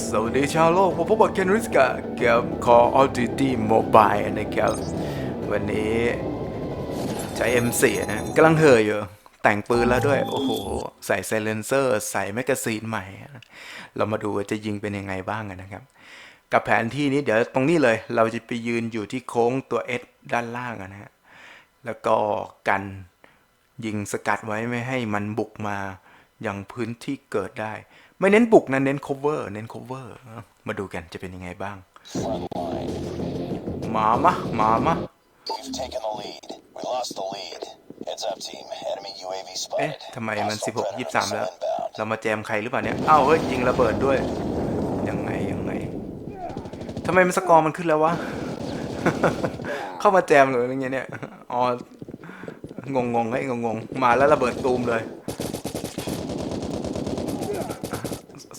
สวัสดีชาวโลก ผมพบกับเคนริสกะเกี่ยวกับ Call of Duty Mobile นะครับ วันนี้ใช้ M4 นะกำลังเห่ออยู่ แต่งปืนแล้วด้วย โอ้โห ใส่ไซเลนเซอร์ ใส่แมกกาซีนใหม่ เรามาดูว่าจะยิงเป็นยังไงบ้างกันนะครับ กับแผนที่นี้เดี๋ยวตรงนี้เลย เราจะไปยืนอยู่ที่โค้งตัว S ด้านล่างนะฮะ แล้วก็กันยิงสกัดไว้ไม่ให้มันบุกมายังพื้นที่เกิดได้ ไม่เน้นบุกนะเน้น cover เน้น cover เอ้ามาดูกันจะเป็นยังไงบ้าง มามะมามะ We've taken the lead. We lost the lead. Heads up, team. Enemy UAV เอ๊ะ spotted. ทำไมมัน Hostile 16 predator 23 แล้ว missile inbound. เรามาแจมใครหรือเปล่าเนี่ยอ้าวเฮ้ยยิงระเบิดด้วย ยังไง ยังไงทำไมมันสกอร์มันขึ้นแล้ววะ เข้ามาแจมเลยอะไรเงี้ยเนี่ย อ๋อ งงงๆให้งงงๆมาแล้วระเบิดตูมเลย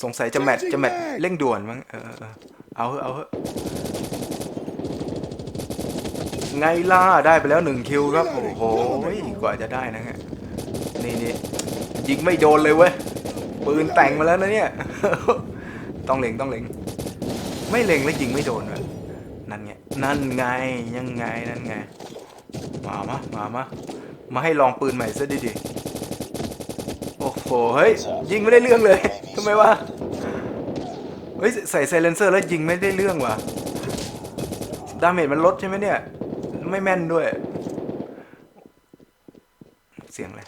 สงสัยจะแมทจะแมทเร่งด่วนมั้งเออเออเออเอาเถอะเอาเถอะไงล่ะได้ไปแล้วหนึ่งคิวครับ โอ้โหกว่าจะได้นะฮะนี่นี่ยิงไม่โดนเลยเว้ยปืนแต่งมาแล้วนะเนี่ย ต้องเล็งต้องเล็ง ไม่เล็งแล้วยิงไม่โดนเลยนั่นไงนั่นไงยังไงนั่นไง มามะมามะมาให้ลองปืนใหม่ซะดีๆโอ้โหเฮ้ยยิงไม่ได้เรื่องเลยทำไมวะเฮ้ยใส่ไซเลนเซอร์แล้วยิงไม่ได้เรื่องว่ะดาเมจมันลดใช่ไหมเนี่ย ไม่แม่นด้วย เสียงอะไร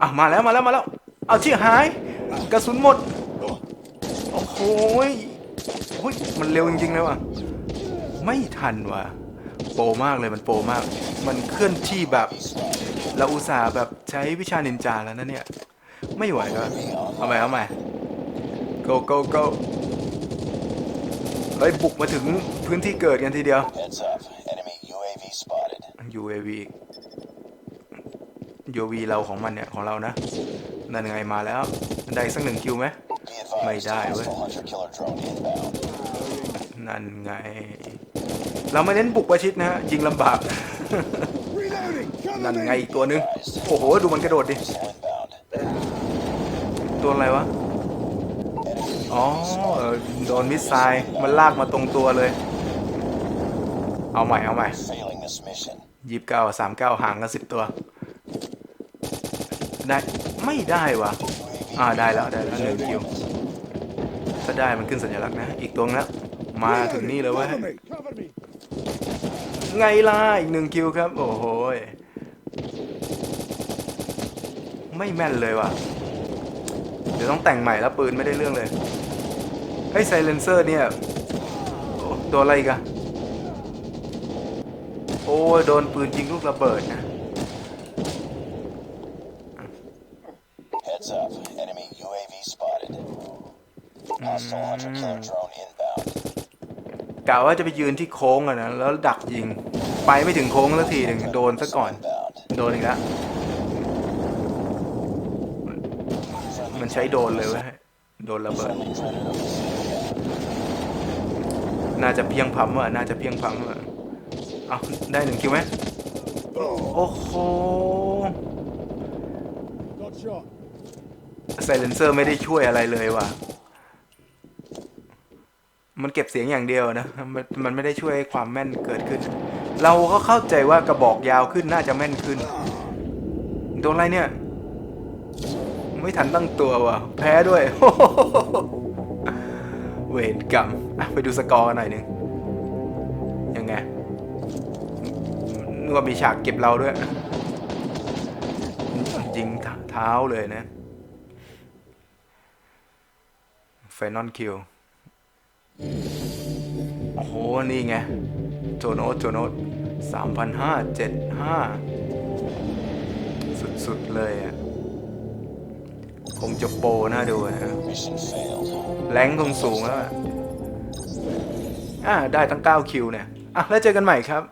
อะมาแล้วมาแล้วมาแล้ว เอาชี่หาย กระสุนหมด โอ้โหโอ้ยมันเร็วจริงๆเลยว่ะ ไม่ทันว่ะ โปรมากเลยมันโปรมาก มันเคลื่อนที่แบบ เราอุตส่าห์แบบใช้วิชานินจาแล้วนะเนี่ย ไม่ไหวแล้วเอาใหม่เอาใหม่ go go go เฮ้ยบุกมาถึงพื้นที่เกิดกันทีเดียว Heads up. Enemy UAV spotted. UAV UAV เราของมันเนี่ย ของเรานะนั่นไงมาแล้ว ได้สักหนึ่งคิวไหม Be advised. Mày đài quá. hostile hunter killer drone inbound. นั่นไง เราไม่เน้นบุกประชิดนะฮะยิงลำบาก นั่นไงอีกตัวหนึง โอ้โห ดูมันกระโดดดิ Missile inbound. ตัวอะไรวะ อ๋อเออโดนมิสไซล์มันลากมาตรงตัวเลย เอาใหม่ เอาใหม่ยีิบเก้าสามเก้าห่างกันสิบตัว ได้ ไม่ได้วะอ่าได้แล้ว ได้แล้วหนึ่งคิวถ้าได้มันขึ้นสัญลักษณ์นะ อีกตัวนะมาถึงนี่เลยเว้ยไงล่ะ อีกหนึ่งคิวครับ โอ้โหไม่แม่นเลยว่ะ เดี๋ยวต้องแต่งใหม่แล้วปืนไม่ได้เรื่องเลย ไอ้ไซเลนเซอร์เนี่ยโอ้โดนอะไรอีกันโอ้ยโดนปืนยิงลูกระเบิดนะ Heads up. Enemy UAV spotted. Hostile hunter killer drone inbound. กะว่าจะไปยืนที่โค้งอะนะแล้วดักยิง ไปไม่ถึงโค้งสักทีหนึ่งโดนซะก่อน Inbound. โดนอีกแล้วมันใช้โดนเลยเว้ย โดนระเบิด น่าจะเพียงพัมอะ น่าจะเพียงพัมอะ เอาได้หนึ่งคิวไหมโอ้โหไซเลนเซอร์ไม่ได้ช่วยอะไรเลยว่ะ มันเก็บเสียงอย่างเดียวนะ มันมันไม่ได้ช่วยความแม่นเกิดขึ้น เราก็เข้าใจว่ากระบอกยาวขึ้นน่าจะแม่นขึ้น โดนอะไรเนี่ย ไม่ทันตั้งตัวว่ะ แพ้ด้วย เวรกรรมไปดูสกอร์กันหน่อยหนึ่งยังไงนึกว่ามีฉากเก็บเราด้วย ยิงเท้าเลยนะไฟนอลคิวโอ้โห นี่ไง โจโนตโจโนตสามพันห้าเจ็ดห้าสุด ๆ เลยอะ คงจะโปน่าดูนะแรงคงสูงแล้วอะอะได้ตั้ง 9 คิวเนี่ย อะ แล้วเจอกันใหม่ครับ